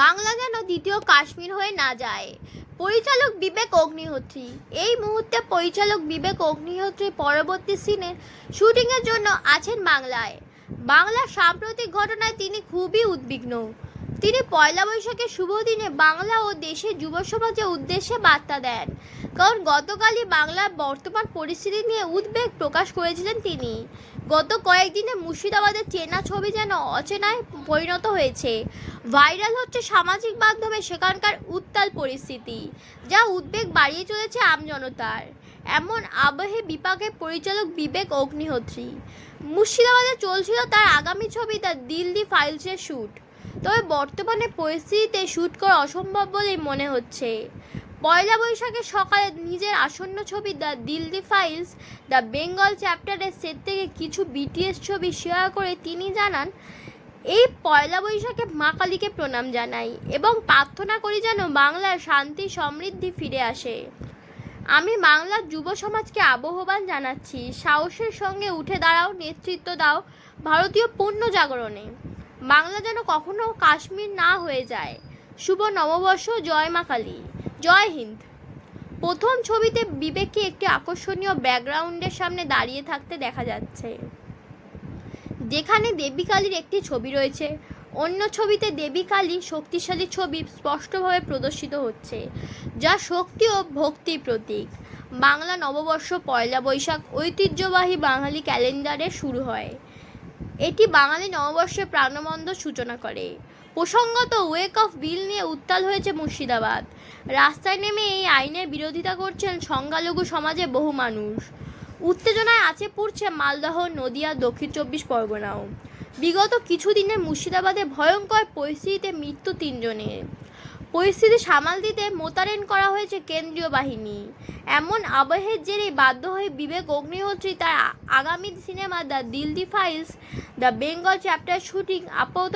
বাংলা যেন দ্বিতীয় কাশ্মীর হয়ে না যায়। পরিচালক বিবেক অগ্নিহোত্রী। এই মুহূর্তে পরিচালক বিবেক অগ্নিহোত্রী পরবর্তী সিনের শুটিংয়ের জন্য আছেন বাংলায়। বাংলার সাম্প্রতিক ঘটনায় তিনি খুবই উদ্বিগ্ন। তিনি পয়লা বৈশাখের শুভ দিনে বাংলা ও দেশের যুব সমাজের উদ্দেশ্যে বার্তা দেন। কারণ গতকালই বাংলার বর্তমান পরিস্থিতি নিয়ে উদ্বেগ প্রকাশ করেছিলেন তিনি। গত কয়েকদিনে মুর্শিদাবাদের চেনা ছবি যেন অচেনায় পরিণত হয়েছে। ভাইরাল হচ্ছে সামাজিক মাধ্যমে সেখানকার উত্তাল পরিস্থিতি, যা উদ্বেগ বাড়িয়ে চলেছে আমজনতার এমন আবহে বিপাকে পরিচালক বিবেক অগ্নিহোত্রী। মুর্শিদাবাদে চলছিল তার আগামী ছবি দ্য দিল্লি ফাইলসের শ্যুট তবে বর্তমানে পরিস্থিতিতে শ্যুট করা অসম্ভব বলেই মনে হচ্ছে। পয়লা বৈশাখের সকালে নিজের আসন্ন ছবি the Delhi files, the Bengal চ্যাপ্টারের সেট থেকে কিছু বিটিএস ছবি শেয়ার করে তিনি জানান, এই পয়লা বৈশাখে মা কালীকে প্রণাম জানাই এবং প্রার্থনা করি যেন বাংলার শান্তি, সমৃদ্ধি ফিরে আসে। আমি বাংলার যুব সমাজকে আবহমান জানাচ্ছি। সাহসের সঙ্গে উঠে দাঁড়াও, নেতৃত্ব দাও ভারতীয় পূর্ণ জাগরণে। বাংলা যেন কখনো কাশ্মীর না হয়ে যায়। শুভ নববর্ষ, জয় মা কালী। জয় হিন্দ। প্রথম ছবিতে বিবেককে একটি আকর্ষণীয় ব্যাকগ্রাউন্ডের সামনে দাঁড়িয়ে থাকতে দেখা যাচ্ছে। যেখানে দেবী কালীর একটি ছবি রয়েছে। অন্য ছবিতে দেবী কালী শক্তিশালী ছবি স্পষ্টভাবে প্রদর্শিত হচ্ছে, যা শক্তি ও ভক্তির প্রতীক। বাংলা নববর্ষ পয়লা বৈশাখ ঐতিহ্যবাহী বাঙালি ক্যালেন্ডারে শুরু হয়। এটি বাঙালি নববর্ষের প্রাণবন্ধ সূচনা করে। প্রসঙ্গত ওয়েক অফ বিল নিয়ে উত্তাল হয়েছে মুর্শিদাবাদ। রাস্তায় নেমে এই আইনের বিরোধিতা করছেন সংখ্যালঘু সমাজে বহু মানুষ। উত্তেজনায় আছে পড়ছে মালদহ, নদিয়া, দক্ষিণ চব্বিশ পরগনাও। বিগত কিছুদিনে মুর্শিদাবাদে ভয়ঙ্কর পরিস্থিতিতে মৃত্যু তিনজনের। পরিস্থিতি সামাল দিতে মোতায়েন করা হয়েছে কেন্দ্রীয় বাহিনী। এমন আবহের জেরে বাধ্য হয়ে বিবেক অগ্নিহোত্রী তার আগামী cinema the Delhi files, the Bengal chapter shooting আপাতত